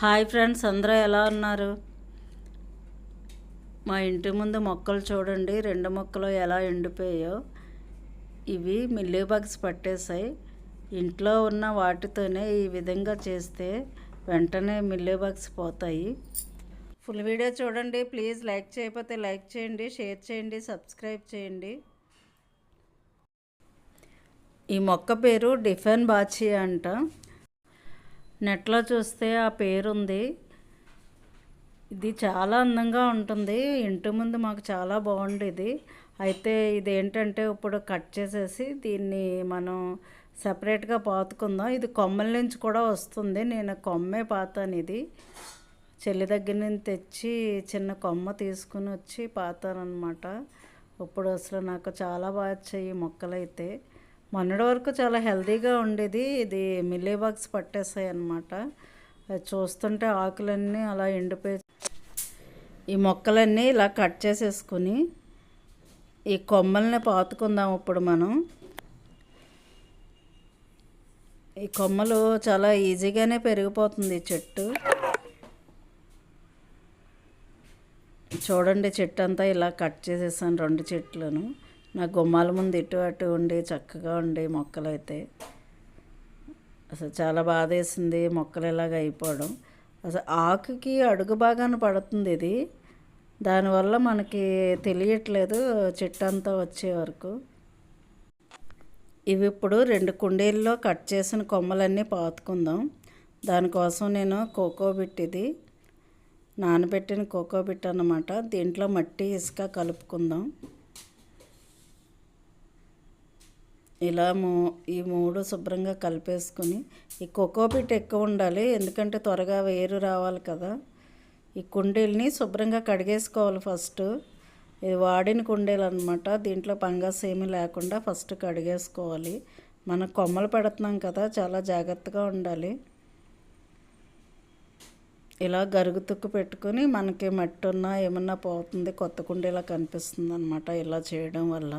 Hi friends అందరూ ఎలా ఉన్నారు? మా ఇంటి ముందు మొక్కలు చూడండి. రెండు మొక్కలు ఎలా ఎండిపోయాయో ఇవి మిల్లీ బగ్స్ పట్టేశాయి. ఇంట్లో ఉన్న వాటితోనే ఈ విధంగా చేస్తే వెంటనే మిల్లీ బగ్స్ పోతాయి. ఫుల్ వీడియో చూడండి. ప్లీజ్ లైక్ చేయకపోతే లైక్ చేయండి షేర్ చేయండి సబ్స్క్రైబ్ చేయండి. ఈ మొక్క పేరు డిఫెన్ బాచి అంట. నెట్లో చూస్తే ఆ పేరు ఉంది ఇది చాలా అందంగా ఉంటుంది. ఇంటి ముందు మాకు చాలా బాగుండేది అయితే ఇది ఏంటంటే ఇప్పుడు కట్ చేసేసి దీన్ని మనం సపరేట్గా పాతుకుందాం. ఇది కొమ్మల నుంచి కూడా వస్తుంది. నేను కొమ్మే పాతాను ఇది. చెల్లి దగ్గర నుంచి తెచ్చి చిన్న కొమ్మ తీసుకుని వచ్చి పాతాను అనమాట ఇప్పుడు అసలు నాకు చాలా బాగా వచ్చాయి మొక్కలైతే. మొన్నటి వరకు చాలా హెల్తీగా ఉండేది. ఇది మిల్లీ బాగ్స్ పట్టేస్తాయి అనమాట అది చూస్తుంటే ఆకులన్నీ అలా ఎండిపోయి ఈ మొక్కలన్నీ ఇలా కట్ చేసేసుకుని ఈ కొమ్మల్ని పాతుకుందాం ఇప్పుడు మనం. ఈ కొమ్మలు చాలా ఈజీగానే పెరిగిపోతుంది ఈ చెట్టు. చూడండి చెట్టు అంతా ఇలా కట్ చేసేసాను రెండు చెట్లను. నా గుమ్మాల ముందు ఇటు అటు ఉండి చక్కగా ఉండి మొక్కలు అయితే అసలు చాలా బాధ వేసింది మొక్కలు ఇలాగ అయిపోవడం. అసలు ఆకుకి అడుగు భాగాన పడుతుంది ఇది. దానివల్ల మనకి తెలియట్లేదు చెట్టు అంతా వచ్చే వరకు. ఇవి ఇప్పుడు రెండు కుండీల్లో కట్ చేసిన కొమ్మలన్నీ పాతుకుందాం. దానికోసం నేను కోకోబిట్ ఇది నానబెట్టిన కోకోబిట్ అన్నమాట. దీంట్లో మట్టి ఇసుక కలుపుకుందాం. ఇలా మూ ఈ మూడు శుభ్రంగా కలిపేసుకుని ఈ కోకోపీట్ ఎక్కువ ఉండాలి ఎందుకంటే త్వరగా వేరు రావాలి కదా. ఈ కుండీలని శుభ్రంగా కడిగేసుకోవాలి ఫస్ట్. ఇది వాడిన కుండీలు అనమాట దీంట్లో పంగస్ ఏమీ లేకుండా ఫస్ట్ కడిగేసుకోవాలి. మనం కొమ్మలు పెడుతున్నాం కదా చాలా జాగ్రత్తగా ఉండాలి. ఇలా గరుగు తుక్కు పెట్టుకొని మనకి మట్టి ఉన్నా ఏమన్నా పోతుంది కొత్త కుండీలా కనిపిస్తుంది అనమాట ఇలా చేయడం వల్ల.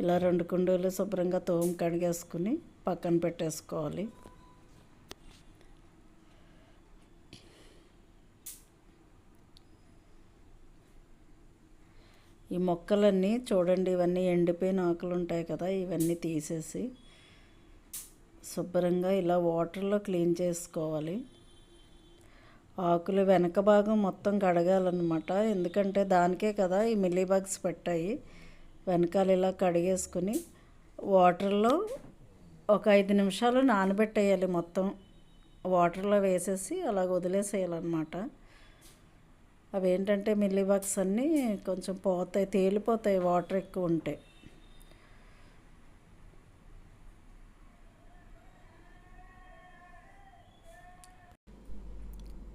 ఇలా రెండు కుండీలు శుభ్రంగా తోము కడిగేసుకుని పక్కన పెట్టేసుకోవాలి. ఈ మొక్కలన్నీ చూడండి ఇవన్నీ ఎండిపోయిన ఆకులు ఉంటాయి కదా ఇవన్నీ తీసేసి శుభ్రంగా ఇలా వాటర్లో క్లీన్ చేసుకోవాలి. ఆకులు వెనక భాగం మొత్తం కడగాలన్నమాట. ఎందుకంటే దానికే కదా ఈ మిల్లీ బాగ్స్ పెట్టాయి. వెనకాల ఇలా కడిగేసుకుని వాటర్లో ఒక ఐదు నిమిషాలు నానబెట్టేయాలి మొత్తం. వాటర్లో వేసేసి అలా వదిలేసేయాలన్నమాట. అవి ఏంటంటే మిల్లీ బాక్స్ అన్నీ కొంచెం పోతాయి తేలిపోతాయి వాటర్ ఎక్కువ ఉంటే.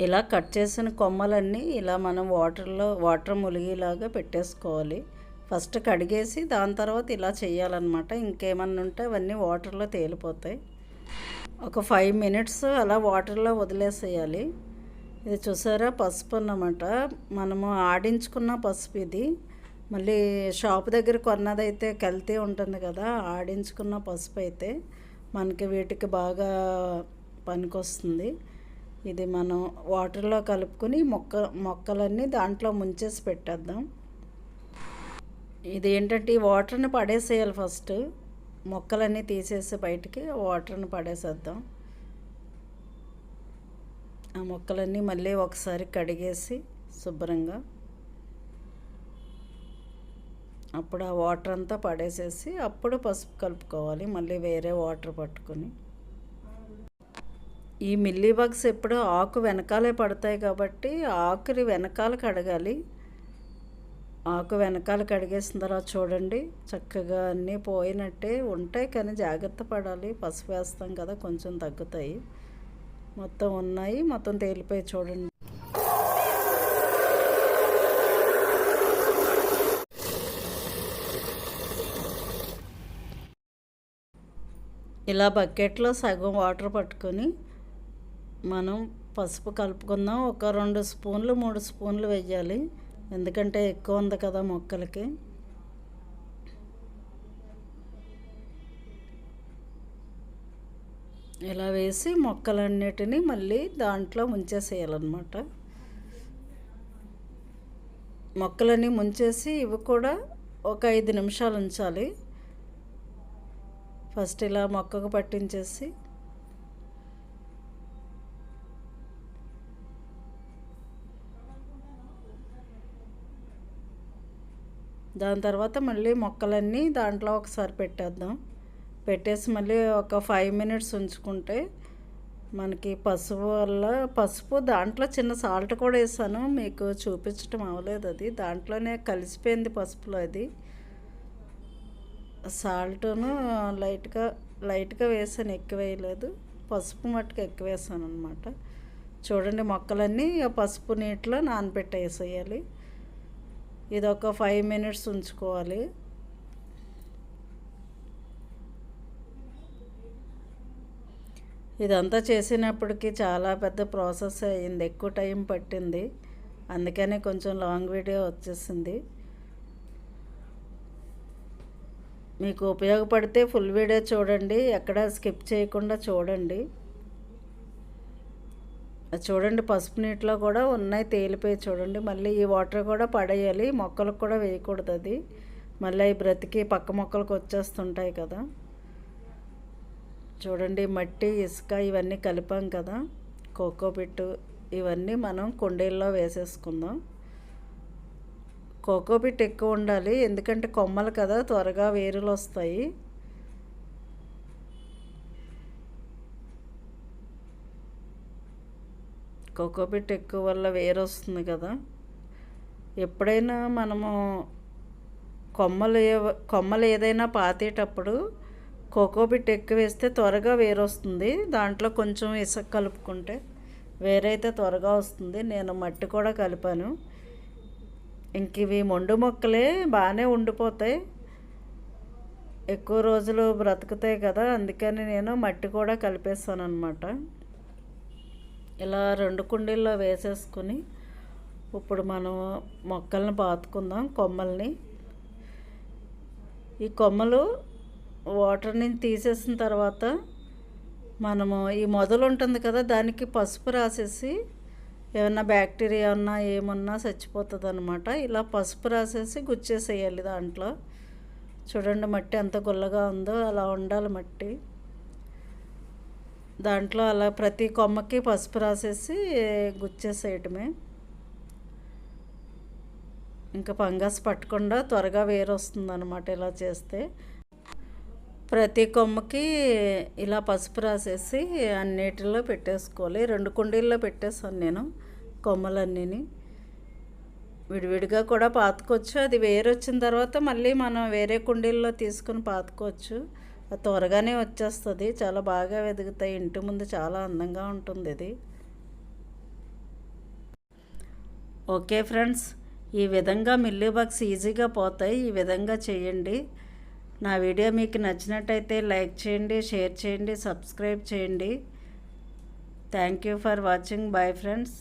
ఇలా కట్ చేసిన కొమ్మలన్నీ ఇలా మనం వాటర్లో వాటర్ ములిగేలాగా పెట్టేసుకోవాలి. ఫస్ట్ కడిగేసి దాని తర్వాత ఇలా చేయాలన్నమాట. ఇంకేమన్నా ఉంటే అవన్నీ వాటర్లో తేలిపోతాయి. ఒక ఫైవ్ మినిట్స్ అలా వాటర్లో వదిలేసేయాలి. ఇది చూసారా? పసుపు అన్నమాట. మనము ఆడించుకున్న పసుపు ఇది. మళ్ళీ షాప్ దగ్గర కొన్నదైతే కల్తీ ఉంటుంది కదా ఆడించుకున్న పసుపు అయితే మనకి వీటికి బాగా పనికొస్తుంది. ఇది మనం వాటర్లో కలుపుకొని మొక్క మొక్కలన్నీ దాంట్లో ముంచేసి పెట్టేద్దాం. ఇది ఏంటంటే ఈ వాటర్ని పడేసేయాలి ఫస్ట్. మొక్కలన్నీ తీసేసి బయటికి వాటర్ని పడేసేద్దాం. ఆ మొక్కలన్నీ మళ్ళీ ఒకసారి కడిగేసి శుభ్రంగా అప్పుడు ఆ వాటర్ అంతా పడేసేసి అప్పుడు పసుపు కలుపుకోవాలి మళ్ళీ వేరే వాటర్ పట్టుకొని. ఈ మిల్లీ బగ్స్ ఎప్పుడూ ఆకు వెనకాలే పడతాయి కాబట్టి ఆకుని వెనకాల కడగాలి. ఆకు వెనకాల కడిగేసిన తర్వాత చూడండి చక్కగా అన్నీ పోయినట్టే ఉంటాయి కానీ జాగ్రత్త పడాలి. పసుపు వేస్తాం కదా కొంచెం తగ్గుతాయి. మొత్తం ఉన్నాయి మొత్తం తేలిపోయి చూడండి. ఇలా బకెట్లో సగం వాటర్ పట్టుకొని మనం పసుపు కలుపుకుందాం. ఒక రెండు స్పూన్లు మూడు స్పూన్లు వేయాలి. ఎందుకంటే ఎక్కువ ఉంది కదా మొక్కలకి. ఇలా వేసి మొక్కలన్నిటినీ మళ్ళీ దాంట్లో ముంచేసేయాలన్నమాట. మొక్కలన్నీ ముంచేసి ఇవి కూడా ఒక ఐదు నిమిషాలు ఉంచాలి. ఫస్ట్ ఇలా మొక్కకు పట్టించేసి దాని తర్వాత మళ్ళీ మొక్కలన్నీ దాంట్లో ఒకసారి పెట్టేద్దాం. పెట్టేసి మళ్ళీ ఒక ఫైవ్ మినిట్స్ ఉంచుకుంటే మనకి పసుపు వల్ల పసుపు దాంట్లో చిన్న సాల్ట్ కూడా వేసాను. మీకు చూపించటం అవ్వలేదు అది. దాంట్లోనే కలిసిపోయింది పసుపులో అది. సాల్ట్ను లైట్గా లైట్గా వేసాను ఎక్కువ వేయలేదు. పసుపు మట్టుకు ఎక్కువ వేసాను అనమాట చూడండి మొక్కలన్నీ పసుపు నీటిలో నానబెట్టేసేయాలి. ఇది ఒక ఫైవ్ మినిట్స్ ఉంచుకోవాలి. ఇదంతా చేసినప్పటికీ చాలా పెద్ద ప్రాసెస్ అయింది ఎక్కువ టైం పట్టింది. అందుకనే కొంచెం లాంగ్ వీడియో వచ్చేసింది. మీకు ఉపయోగపడితే ఫుల్ వీడియో చూడండి ఎక్కడ స్కిప్ చేయకుండా చూడండి. చూడండి పసుపు నీటిలో కూడా ఉన్నాయి తేలిపోయి చూడండి. మళ్ళీ ఈ వాటర్ కూడా పడేయాలి. మొక్కలకు కూడా వేయకూడదు అది. మళ్ళీ అవి బ్రతికి పక్క మొక్కలకు వచ్చేస్తుంటాయి కదా. చూడండి మట్టి ఇసుక ఇవన్నీ కలిపాం కదా. కోకోపిట్టు ఇవన్నీ మనం కుండీల్లో వేసేసుకుందాం. కోకోపిట్ ఎక్కువ ఉండాలి. ఎందుకంటే కొమ్మలు కదా త్వరగా వేరులు వస్తాయి. కోకోపిట్ ఎక్కువ వల్ల వేరు వస్తుంది కదా. ఎప్పుడైనా మనము కొమ్మలు కొమ్మలు ఏదైనా పాతేటప్పుడు కోకోపిట్ ఎక్కువ వేస్తే త్వరగా వేరు వస్తుంది. దాంట్లో కొంచెం ఇసుక కలుపుకుంటే వేరైతే త్వరగా వస్తుంది. నేను మట్టి కూడా కలిపాను. ఇంక ఇవి మొండు మొక్కలే బాగానే ఉండిపోతాయి. ఎక్కువ రోజులు బ్రతుకుతాయి కదా. అందుకని నేను మట్టి కూడా కలిపేస్తాను అనమాట ఇలా రెండు కుండీల్లో వేసేసుకుని ఇప్పుడు మనం మొక్కల్ని పాతుకుందాం కొమ్మల్ని. ఈ కొమ్మలు వాటర్ నుంచి తీసేసిన తర్వాత మనము ఈ మొదలు ఉంటుంది కదా దానికి పసుపు రాసేసి ఏమన్నా బ్యాక్టీరియా ఉన్నా ఏమన్నా చచ్చిపోతుంది అనమాట ఇలా పసుపు రాసేసి గుచ్చేసేయాలి దాంట్లో. చూడండి మట్టి ఎంత గుల్లగా ఉందో అలా ఉండాలి మట్టి. దాంట్లో అలా ప్రతి కొమ్మకి పసుపు రాసేసి గుచ్చేసేయటమే. ఇంకా ఫంగస్ పట్టకుండా త్వరగా వేరు వస్తుంది అనమాట ఇలా చేస్తే. ప్రతి కొమ్మకి ఇలా పసుపు రాసేసి అన్నిటిలో పెట్టేసుకోవాలి. రెండు కుండీల్లో పెట్టేసాను నేను కొమ్మలన్నీని. విడివిడిగా కూడా పాతుకోవచ్చు. అది వేరొచ్చిన తర్వాత మళ్ళీ మనం వేరే కుండీల్లో తీసుకుని పాతుకోవచ్చు. త్వరగానే వచ్చేస్తుంది. చాలా బాగా వెదుగుతాయి. ఇంటి ముందు చాలా అందంగా ఉంటుంది ఇది. ఓకే ఫ్రెండ్స్ ఈ విధంగా మిల్లీ బాక్స్ ఈజీగా పోతాయి. ఈ విధంగా చేయండి. నా వీడియో మీకు నచ్చినట్టయితే లైక్ చేయండి షేర్ చేయండి సబ్స్క్రైబ్ చేయండి. Thank you for watching. Bye friends.